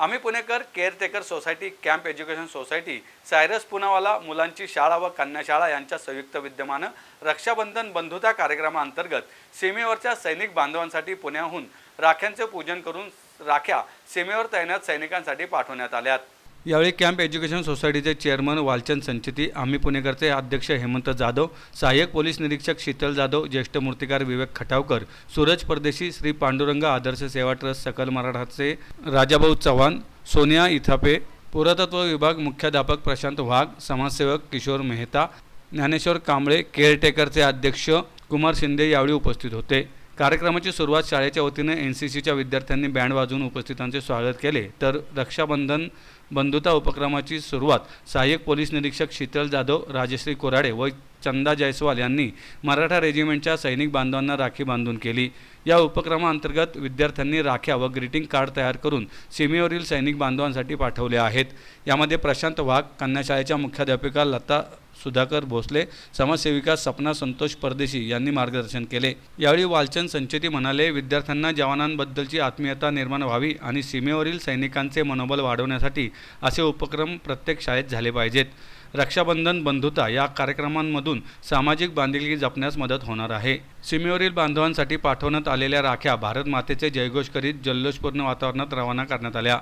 Aamhi Punekar caretaker society camp education society Cyrus Poonawalla मुलांची शाळा व कन्याशाळा यांच्या संयुक्त विद्यमानं रक्षाबंधन बंधुता कार्यक्रमाअंतर्गत सीमेवरच्या सैनिक बांधवांसाठी पुण्याहून राख्यांचे पूजन करून राख्या सीमेवर तैनात सैनिकांसाठी पाठवण्यात आल्यात. यावेळी कॅम्प एज्युकेशन सोसायटीचे चेअरमन वालचंद संचिती आम्ही पुणेकरचे अध्यक्ष हेमंत जाधव सहाय्यक पोलीस निरीक्षक शीतल जाधव ज्येष्ठ मूर्तिकार विवेक खटावकर सूरज परदेशी श्री पांडुरंग आदर्श सेवा ट्रस्ट सकल मराठाचे राजाभाऊ चव्हाण सोनिया इथापे पुरातत्व विभाग मुख्याध्यापक प्रशांत वाघ समाजसेवक किशोर मेहता ज्ञानेश्वर कांबळे केअरटेकरचे अध्यक्ष कुमार शिंदे यावेळी उपस्थित होते. कार्यक्रमाची सुरुवात शाळेच्या वतीने एन सी सीच्या विद्यार्थ्यांनी बँड वाजवून उपस्थितांचे स्वागत केले. तर रक्षाबंधन बंधुता उपक्रमाची सुरुवात सहाय्यक पोलीस निरीक्षक शीतल जाधव राजश्री कोराडे व चंदा जयस्वाल यांनी मराठा रेजिमेंटच्या सैनिक बांधवांना राखी बांधून केली. या उपक्रमाअंतर्गत विद्यार्थ्यांनी राख्या व ग्रीटिंग कार्ड तयार करून सीमेवरील सैनिक बांधवांसाठी पाठवले आहेत. यामध्ये प्रशांत वाघ कन्याशाळेच्या मुख्याध्यापिका लता सुधाकर भोसले समाजसेविका सपना संतोष परदेशी यांनी मार्गदर्शन केले. यावेळी वालचंद संचेती म्हणाले विद्यार्थ्यांना जवानांबद्दलची आत्मीयता निर्माण व्हावी आणि सीमेवरील सैनिकांचे मनोबल वाढवण्यासाठी असे उपक्रम प्रत्येक शाळेत झाले पाहिजेत. रक्षाबंधन बंधुता या कार्यक्रमांमधून सामाजिक बांधिलकी जपण्यास मदत होणार आहे. सीमेवरील बांधवांसाठी पाठवण्यात आलेल्या राख्या भारत मातेचे जयघोष करीत जल्लोषपूर्ण वातावरणात रवाना करण्यात आल्या.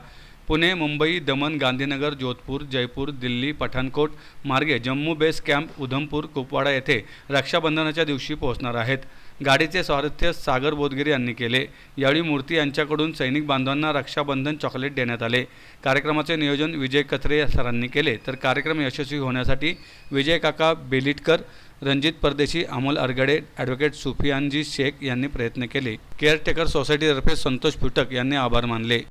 पुणे मुंबई दमण गांधीनगर जोधपूर जयपूर दिल्ली पठाणकोट मार्गे जम्मू बेस कॅम्प उधमपूर कुपवाडा येथे रक्षाबंधनाच्या दिवशी पोहोचणार आहेत. गाडीचे स्वारथ्य सागर बोधगिरी यांनी केले. यावेळी मूर्ती यांच्याकडून सैनिक बांधवांना रक्षाबंधन चॉकलेट देण्यात आले. कार्यक्रमाचे नियोजन विजय कथरे सरांनी केले. तर कार्यक्रम यशस्वी होण्यासाठी विजय काका बेलिटकर रणजित परदेशी अमोल अरगडे ॲडव्होकेट सुफियानजी शेख यांनी प्रयत्न केले. केअरटेकर सोसायटीतर्फे संतोष फुटक यांनी आभार मानले.